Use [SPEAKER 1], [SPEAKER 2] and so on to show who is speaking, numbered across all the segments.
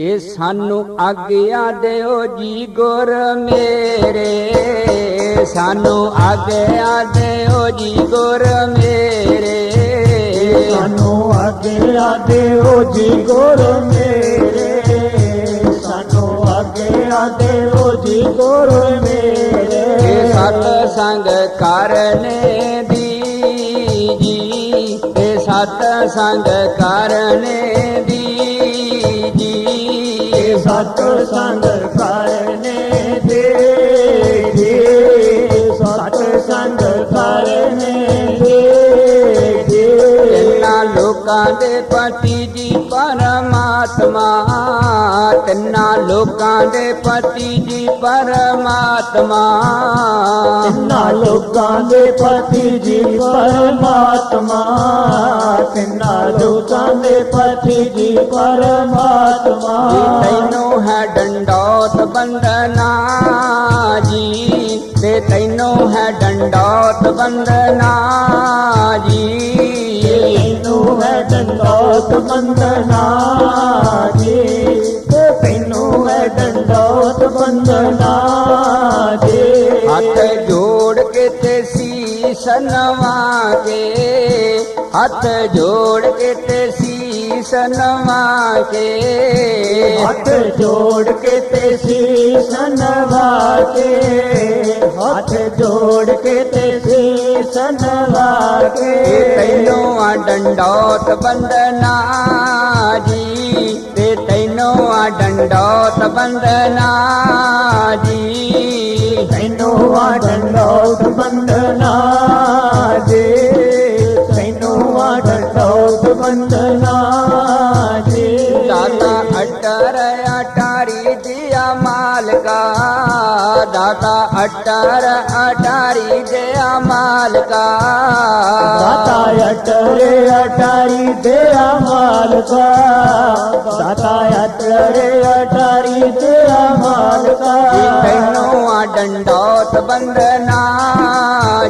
[SPEAKER 1] ਇਹ ਸਾਨੂੰ ਆਗਿਆ ਦਿਓ ਜੀ ਗੁਰ ਮੇਰੇ। ਸਾਨੂੰ ਆਗਿਆ ਦਿਓ ਜੀ ਗੁਰ ਮੇਰੇ।
[SPEAKER 2] ਸਾਨੂੰ ਆਗਿਆ ਦਿਓ ਜੀ ਗੁਰ ਮੇਰੇ। ਸਾਨੂੰ ਆਗਿਆ ਦਿਓ ਜੀ ਗੁਰ ਮੇਰੇ।
[SPEAKER 1] ਸਤ ਸੰਗ ਕਰਨੇ ਦੀ ਜੀ। ਇਹ ਸਤ ਸੰਗ ਕਰਨੇ ਦੀ ਜੀ
[SPEAKER 2] ਸਤ ਦੇ
[SPEAKER 1] ਪਤੀ ਜੀ ਪਰਮਾਤਮਾ ਤਿੰਨਾਂ ਲੋਕਾਂ ਦੇ ਪਤੀ ਜੀ ਪਰਮਾਤਮਾ।
[SPEAKER 2] ਤਿੰਨਾਂ ਲੋਕਾਂ ਦੇ ਪਤੀ ਜੀ ਪਰਮਾਤਮਾ ਤਿੰਨਾਂ ਲੋਕਾਂ ਦੇ ਪਤੀ ਜੀ ਪਰਮਾਤਮਾ।
[SPEAKER 1] ਤੈਨੂੰ ਹੈ ਡੰਡੋਤ ਬੰਦਨਾ ਜੀ। ਤੇ ਤੈਨੂੰ ਹੈ ਡੰਡੋਤ ਬੰਦਨਾ ਜੀ।
[SPEAKER 2] ਡੰਡੋਤ ਬੰਦਨਾ ਜੀ ਤੇ ਤੈਨੂੰ ਹੈ ਡੰਡੋਤ ਬੰਦਨਾ ਜੀ
[SPEAKER 1] ਹੱਥ ਜੋੜ ਕੇ ਤੇ ਸੀਸ ਨਵਾ ਕੇ ਹੱਥ ਜੋੜ ਕੇ ਤੇ ਸੀਸ ਨਵਾ ਕੇ
[SPEAKER 2] ਹੱਥ ਜੋੜ ਕੇ ਤੇ ਸੀਸ ਨਵਾ ਕੇ ਹੱਥ ਜੋੜ ਕੇ ਤੇ ਸੀਸ ਨਵਾ ਕੇ
[SPEAKER 1] ਤੈਨੂੰ ਆ ਡੰਡੋਤ ਬੰਦਨਾ ਜੀ। ਤੇ ਤੈਨੂੰ ਆ ਡੰਡੋਤ ਬੰਦਨਾ ਜੀ।
[SPEAKER 2] ਤੈਨੂੰ ਆ ਡੰਡੋਤ ਬੰਦਨਾ
[SPEAKER 1] ਅਟਾਰੀ ਦਿਆ ਮਾਲਕਾ ਦਾਤਾ ਅਟਰੇ ਅਟਾਰੀ ਦਿਆ ਮਾਲਕਾ
[SPEAKER 2] ਦਾਤਾ ਅਟਰੇ ਅਟਾਰੀ ਦਿਆ ਮਾਲਕਾ
[SPEAKER 1] ਜੀ ਤੈਨੂੰ ਆ ਡੰਡੋਤ ਬੰਦਨਾ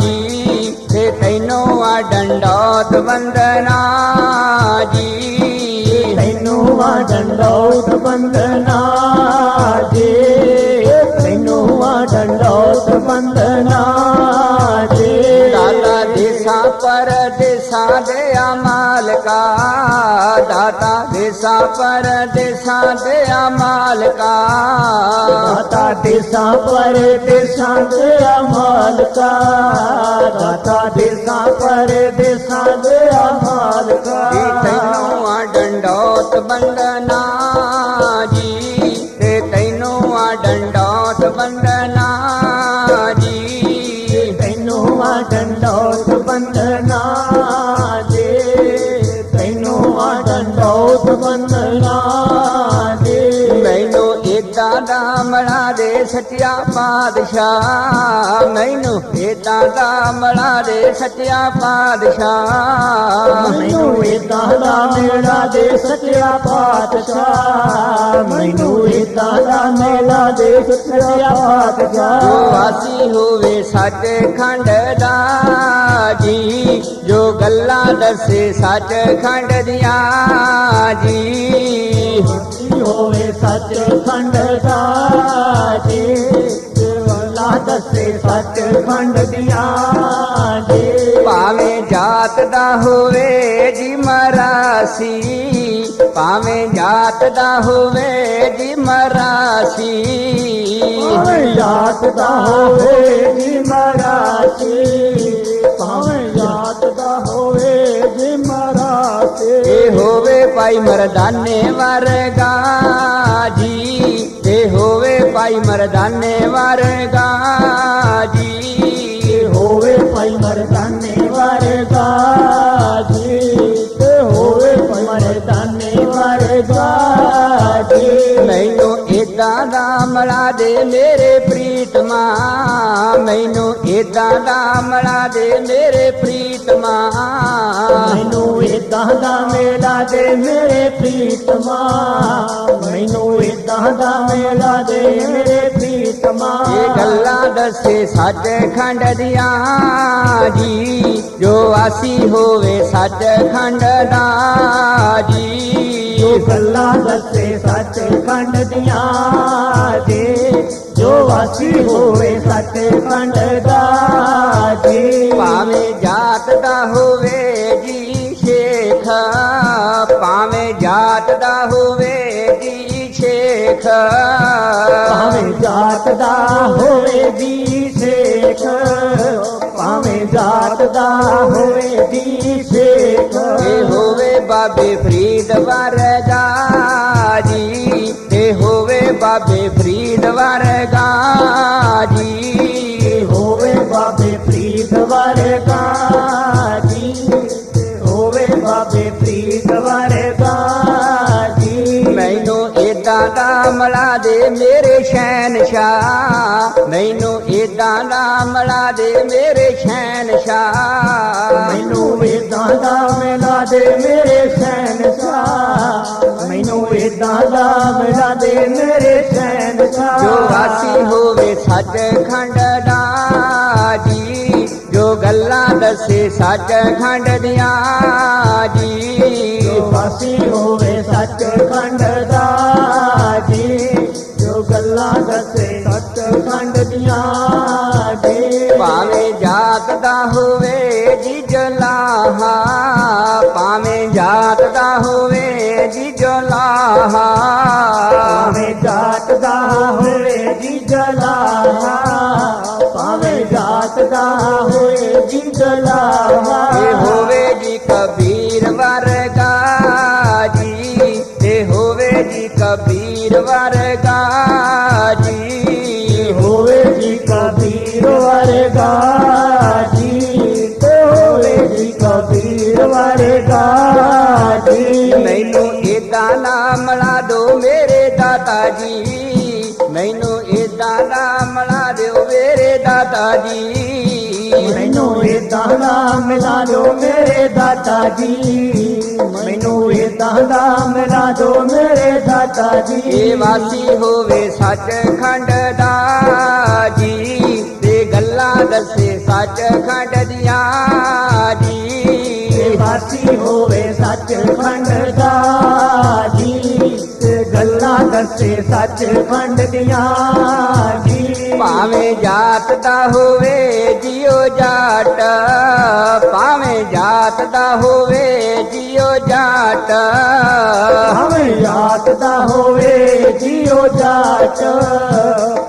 [SPEAKER 1] ਜੀ ਤੇ ਤੈਨੂੰ ਆ ਡੰਡੋਤ ਬੰਦਨਾ ਜੀ
[SPEAKER 2] ਤੈਨੂੰ ਆ ਡੰਡੋਤ ਬੰਦਨਾ
[SPEAKER 1] ਦਾਤਾ ਦੇਸਾਂ ਪਰ ਦੇਸਾਂ ਦੇ ਮਾਲਕਾ। ਦਾਤਾ ਦੇਸਾਂ ਪਰ ਦੇਸਾਂ ਦੇ ਮਾਲਕਾ।
[SPEAKER 2] ਦਾਤਾ ਦੇਸਾਂ ਪਰ ਦੇਸਾਂ ਦੇ ਮਾਲਕਾ।
[SPEAKER 1] ਸੱਚਿਆ ਪਾਤਸ਼ਾਹ ਮੈਨੂੰ ਏਦਾਂ ਦਾ ਮਲਾ ਦੇ ਸੱਚਿਆ ਪਾਤਸ਼ਾਹ।
[SPEAKER 2] ਮੈਨੂੰ ਇਦਾਂ ਦਾ ਮੇਲਾ ਦੇ ਸੱਚਿਆ ਪਾਤਸ਼ਾਹ। ਮੈਨੂੰ ਇਦਾਂ ਦਾ ਮੇਲਾ ਦੇ ਸੱਚਿਆ
[SPEAKER 1] ਜੋ
[SPEAKER 2] ਪਾਤਸ਼ਾਹ
[SPEAKER 1] ਵਾਸੀ ਹੋਵੇ ਸੱਚ ਖੰਡ ਦਾ ਜੀ ਜੋ ਗੱਲਾਂ ਦੱਸੇ ਸੱਚ ਖੰਡ ਦੀਆਂ ਜੀ।
[SPEAKER 2] ਹੋਵੇ ਸੱਚ ਖੰਡ ਦਾ ਜੀ ਅੱਲਾ ਦੱਸੇ ਸੱਚ ਖੰਡ ਦੀਆਂ ਜੀ।
[SPEAKER 1] ਭਾਵੇਂ ਜਾਤ ਦਾ ਹੋਵੇ ਜੀ ਮਰਾਸੀ ਭਾਵੇਂ ਜਾਤ ਦਾ ਹੋਵੇ ਜੀ ਮਰਾਸੀ।
[SPEAKER 2] ਭਾਵੇਂ ਯਾਦ ਦਾ ਹੋਵੇ ਜੀ ਮਰਾਸੀ ਭਾਵੇਂ ਯਾਦ ਦਾ ਹੋਵੇ ਜੀ ਮਰਾਸੀ
[SPEAKER 1] ਇਹ ਹੋਵੇ ਭਾਈ ਮਰਦਾਨੇ ਵਰਗਾ ਜੀ ਇਹ ਹੋਵੇ ਭਾਈ ਮਰਦਾਨੇ ਵਰਗਾ ਜੀ।
[SPEAKER 2] ਹੋਵੇ ਭਾਈ ਮਰਦਾਨੇ ਵਰਗਾ ਜੀ ਤੇ ਹੋਵੇ ਭਾਈ ਮਰਦਾਨੇ ਵਰਗਾ ਜੀ।
[SPEAKER 1] ਮੈਨੂੰ ਏਦਾਂ ਦਾ ਮਲਾ ਦੇ ਮੇਰੇ ਪ੍ਰੀਤਮਾ ਮੈਨੂੰ ਏਦਾਂ ਦਾ ਮਲਾ ਦੇ ਮੇਰੇ ਪ੍ਰੀਤਮਾ
[SPEAKER 2] ਮੈਨੂੰ ਇਦਾਂ ਦਾ ਮੇਲਾ ਦੇ ਮੇਰੇ ਪ੍ਰੀਤਮਾ ਮੈਨੂੰ ਇਦਾਂ ਦਾ ਮੇਲਾ ਦੇ ਮੇਰੇ ਪ੍ਰੀਤਮਾ
[SPEAKER 1] ਇਹ ਗੱਲਾਂ ਦੱਸੇ ਸੱਚ ਖੰਡ ਦੀਆਂ ਜੀ ਜੋ ਆਸੀ ਹੋਵੇ ਸੱਚ ਖੰਡ ਦਾ ਜੀ।
[SPEAKER 2] ਜੋ ਗੱਲਾਂ ਦੱਸੇ ਸੱਚ ਖੰਡ ਦੀਆਂ ਜੀ ਜੋ ਵਾਸੀ ਹੋਵੇ ਸੱਚ ਖੰਡ ਦਾ ਜੀ।
[SPEAKER 1] ਭਾਵੇਂ ਜਾਤ ਦਾ ਹੋਵੇ ਜੀ ਸ਼ੇਖ ਭਾਵੇਂ ਜਾਤ ਦਾ ਹੋਵੇ ਜੀ ਸ਼ੇਖ।
[SPEAKER 2] ਭਾਵੇਂ ਜਾਤ ਦਾ ਹੋਵੇ ਜੀ ਸੇਖ ਭਾਵੇਂ ਜਾਤ ਦਾ ਹੋਵੇ ਜੀ ਸੇਖ।
[SPEAKER 1] ਇਹ ਹੋਵੇ ਬਾਬੇ ਮਲਾ ਦੇ ਮੇਰੇ ਸ਼ਹਿਨशाह ਮੈਨੂੰ
[SPEAKER 2] ਵੇਦਾਂ ਦਾ ਮਿਲਾ ਦੇ ਮੇਰੇ ਸਹਿਨਸ਼ਾਹ। ਮੈਨੂੰ ਵੇਦਾਂ ਦਾ ਮਿਲਾ ਦੇ ਮੇਰੇ ਸਹਿਨਸ਼ਾਹ।
[SPEAKER 1] ਜੋ ਵਾਸੀ ਹੋਵੇ ਸੱਚਖੰਡ ਦਾ ਜੀ ਜੋ ਗੱਲਾਂ ਦੱਸੇ ਸੱਚਖੰਡ ਦੀਆਂ ਜੀ।
[SPEAKER 2] ਜੋ ਵਾਸੀ ਹੋਵੇ ਸੱਚਖੰਡ ਦਾ ਜੀ ਜੋ ਗੱਲਾਂ ਦੱਸੇ ਦੀਆਂ ਜੀ
[SPEAKER 1] ਭਾਵੇਂ ਜਾਤ ਦਾ ਹੋਵੇ ਜੀ ਜਲਾਹਾ ਭਾਵੇਂ ਜਾਤ ਦਾ ਹੋਵੇ ਜੀ ਜਲਾਹਾ
[SPEAKER 2] ਭਾਵੇਂ ਜਾਤ ਦਾ ਹੋਵੇ ਜੀ ਜਲਾਹਾ ਭਾਵੇਂ ਜਾਤ ਦਾ ਹੋਵੇ ਜੀ ਜਲਾਹਾ
[SPEAKER 1] ਇਹ ਹੋਵੇ ਜੀ ਕਬੀਰ। ਮੈਨੂੰ ਏਦਾਂ ਨਾਮ ਲਾ ਦਿਓ ਮੇਰੇ ਦਾਤਾ ਜੀ।
[SPEAKER 2] ਮੈਨੂੰ ਏਦਾਂ ਦਾ ਮਿਲਾ ਦੋ ਮੇਰੇ ਦਾਤਾ ਜੀ। ਮੈਨੂੰ ਏਦਾਂ ਦਾ ਮਿਲਾ ਦੋ ਮੇਰੇ ਦਾਤਾ ਜੀ।
[SPEAKER 1] ਇਹ ਵਾਸੀ ਹੋਵੇ ਸੱਚਖੰਡ ਦਾ ਜੀ ਤੇ ਗੱਲਾਂ ਦੱਸੇ ਸੱਚਖੰਡ ਦੀਆਂ ਜੀ।
[SPEAKER 2] ਇਹ ਵਾਸੀ ਹੋਵੇ ਸੱਚ ਖੰਡ ਦਾ ਸੱਚ ਖੰਡ ਦੀਆਂ ਜੀ।
[SPEAKER 1] ਭਾਵੇਂ ਜਾਤ ਦਾ ਹੋਵੇ ਜਿਉ ਜਾਟ। ਭਾਵੇਂ ਜਾਤ ਦਾ ਹੋਵੇ ਜਿਉ ਜਾਟ।
[SPEAKER 2] ਭਾਵੇਂ ਜਾਤ ਦਾ ਹੋਵੇ ਜੀਓ ਜਾਟ।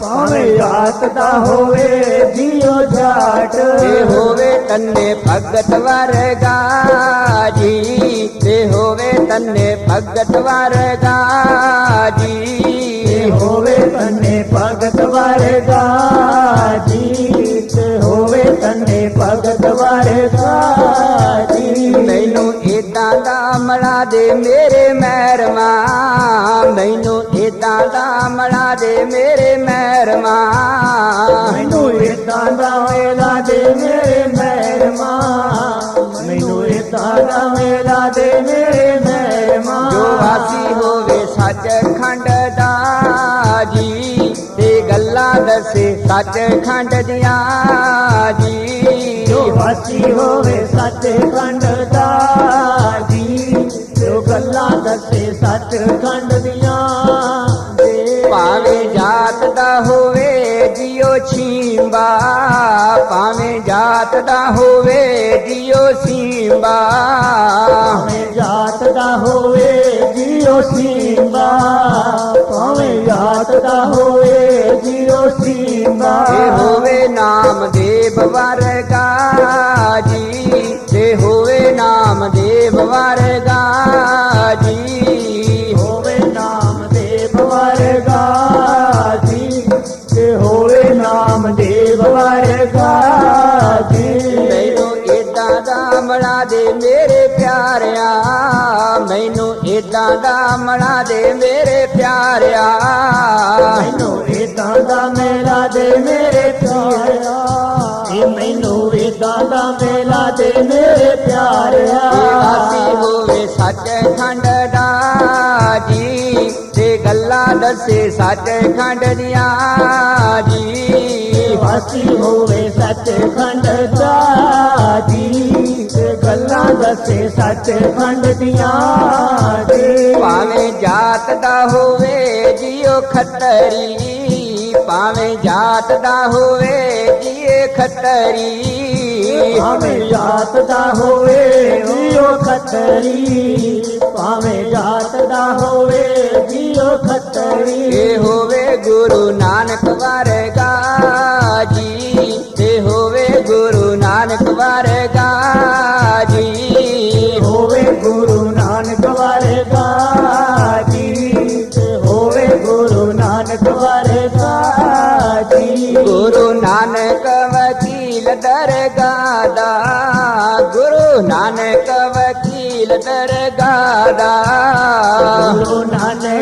[SPEAKER 2] ਭਾਵੇਂ ਜਾਤ ਦਾ ਹੋਵੇ ਜੀਓ ਜਾਟ।
[SPEAKER 1] ਤੇ ਹੋਵੇ ਤੰਨੇ ਭਗਤ ਵਰਗਾ ਜੀ। ਹੋਵੇ ਤੰਨੇ ਭਗਤ ਵਰਗਾ ਜੀ।
[SPEAKER 2] ਹੋਵੇ ਤੰਨੇ ਭਗਤ ਵਰਗਾ ਜੀ। ਤੇ ਹੋਵੇ ਤੰਨੇ ਭਗਤ ਵਰਗਾ ਜੀ।
[SPEAKER 1] ਮੈਨੂੰ ਏਦਾਂ ਦਾ ਮਲਾ ਦੇ ਮੇਰੇ ਮਹਿਰਮਾ। ਮੈਨੂੰ ਏਦਾਂ ਦਾ ਮਲਾ ਦੇ ਮੇਰੇ ਮਹਿਰਮਾ।
[SPEAKER 2] ਮੈਨੂੰ ਇਦਾਂ ਦੇ ਦਾ ਦੇ ਮੇਰੇ ਮਹਿਰਮਾ
[SPEAKER 1] ਜੋ ਵਾਸੀ ਹੋਵੇ ਸੱਚਖੰਡ ਦਾ ਜੀ ਤੇ ਗੱਲਾਂ ਦੱਸੇ ਸੱਚਖੰਡ ਦੀਆਂ ਜੀ।
[SPEAKER 2] ਜੋ ਵਾਸੀ ਹੋਵੇ ਸੱਚ ਖੰਡ ਦਾ ਜੀ ਜੋ ਗੱਲਾਂ ਦੱਸੇ ਸੱਚ ਖੰਡ ਦੀਆਂ। ਦੇ
[SPEAKER 1] ਭਾਵੇਂ ਜਾਤ ਦਾ ਹੋਵੇ ਜਿਉ ਛੀਂਬਾ ਭਾਵੇਂ ਜਾਤ ਦਾ ਹੋਵੇ ਜਿਉ ਸੀਂਬਾ
[SPEAKER 2] ਭਾਵੇਂ ਜਾਤ ਦਾ ਹੋਵੇ ਜੀਓ ਸੀਮਾ ਭਾਵੇਂ ਜਾਤ ਦਾ ਹੋਵੇ ਜੀਓ ਸੀਮਾ
[SPEAKER 1] ਤੇ ਹੋਵੇ ਨਾਮਦੇਵ ਵਰਗਾ ਜੀ ਤੇ ਹੋਵੇ ਨਾਮਦੇਵ ਵਰਗਾ ਏਦਾਂ ਦਾ ਮਲਾ ਦੇ ਮੇਰੇ ਪਿਆਰਿਆ। ਮੈਨੂੰ
[SPEAKER 2] ਇਦਾਂ ਦਾ ਮੇਲਾ ਦੇ ਮੇਰੇ ਪਿਆਰਿਆ। ਇਹ ਮੈਨੂੰ ਇਦਾਂ ਦਾ ਮੇਲਾ ਦੇ ਮੇਰੇ ਪਿਆਰਿਆ।
[SPEAKER 1] ਵਾਸੀ ਹੋਵੇ ਸੱਚ ਖੰਡ ਦਾ ਜੀ ਤੇ ਗੱਲਾਂ ਦੱਸੇ ਸੱਚ ਖੰਡ ਦੀਆਂ ਜੀ
[SPEAKER 2] ਵਾਸੀ ਹੋਵੇ ਸੱਚ ਖੰਡ ਦਾ ਜੀ ਗੱਲਾਂ ਦੱਸੇ ਸੱਚ ਖੰਡ ਦੀਆਂ ਜੀ।
[SPEAKER 1] ਭਾਵੇਂ ਜਾਤ ਦਾ ਹੋਵੇ ਜੀਓ ਖੱਤਰੀ ਭਾਵੇਂ ਜਾਤ ਦਾ ਹੋਵੇ ਜੀਏ ਖੱਤਰੀ।
[SPEAKER 2] ਭਾਵੇਂ ਜਾਤ ਦਾ ਹੋਵੇ ਜੀਓ ਖੱਤਰੀ ਭਾਵੇਂ ਜਾਤ ਦਾ ਹੋਵੇ ਜੀਓ ਖੱਤਰੀ।
[SPEAKER 1] ਨਾਨਕ ਵਰਗਾ ਜੀ ਗੁਰੂ ਨਾਨਕ ਵਕੀਲ ਦਰਗਾਹ ਦਾ ਗੁਰੂ ਨਾਨਕ